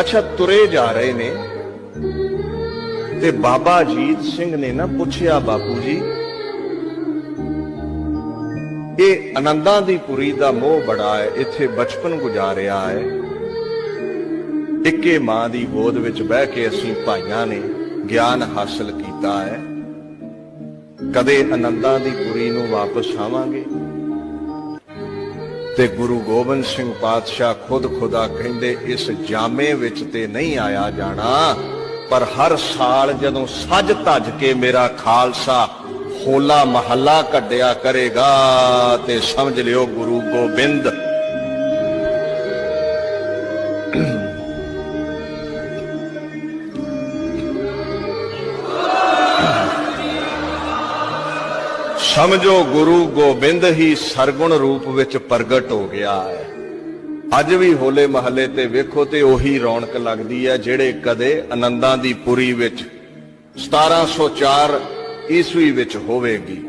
ਅੱਛਾ, ਤੁਰੇ ਜਾ ਰਹੇ ਨੇ ਤੇ ਬਾਬਾ ਅਜੀਤ ਸਿੰਘ ਨੇ ਨਾ ਪੁੱਛਿਆ, ਬਾਪੂ ਜੀ, ਇਹ ਆਨੰਦਾਂ ਦੀ ਪੁਰੀ ਦਾ ਮੋਹ ਬੜਾ ਹੈ, ਇੱਥੇ ਬਚਪਨ ਗੁਜ਼ਾਰਿਆ ਹੈ। ਇੱਕੇ ਮਾਂ ਦੀ ਗੋਦ ਵਿੱਚ ਬਹਿ ਕੇ ਅਸੀਂ ਭਾਈਆਂ ਨੇ ਗਿਆਨ ਹਾਸਲ ਕੀਤਾ ਹੈ। ਕਦੇ ਆਨੰਦਾਂ ਦੀ ਪੁਰੀ ਨੂੰ ਵਾਪਸ ਆਵਾਂਗੇ? ਤੇ ਗੁਰੂ ਗੋਬਿੰਦ ਸਿੰਘ ਪਾਤਸ਼ਾਹ ਖੁਦ ਖੁਦਾ ਕਹਿੰਦੇ, ਇਸ ਜਾਮੇ ਵਿੱਚ ਤੇ ਨਹੀਂ ਆਇਆ ਜਾਣਾ, ਪਰ ਹਰ ਸਾਲ ਜਦੋਂ ਸੱਜ ਧੱਜ ਕੇ ਮੇਰਾ ਖਾਲਸਾ ਹੋਲਾ ਮਹੱਲਾ ਕੱਢਿਆ ਕਰੇਗਾ, ਤੇ ਸਮਝ ਲਿਓ ਗੁਰੂ ਗੋਬਿੰਦ। ਸਮਝੋ ਗੁਰੂ ਗੋਬਿੰਦ ਹੀ ਸਰਗੁਣ ਰੂਪ ਵਿੱਚ ਪ੍ਰਗਟ ਹੋ ਗਿਆ ਹੈ। ਅੱਜ ਵੀ ਹੋਲੇ ਮਹੱਲੇ ਤੇ ਵੇਖੋ ਤੇ ਉਹੀ ਰੌਣਕ ਲੱਗਦੀ ਹੈ ਜਿਹੜੇ ਕਦੇ ਆਨੰਦਾਂ ਦੀ ਪੁਰੀ ਵਿੱਚ 1704 ਈਸਵੀ ਵਿੱਚ ਹੋਵੇਗੀ।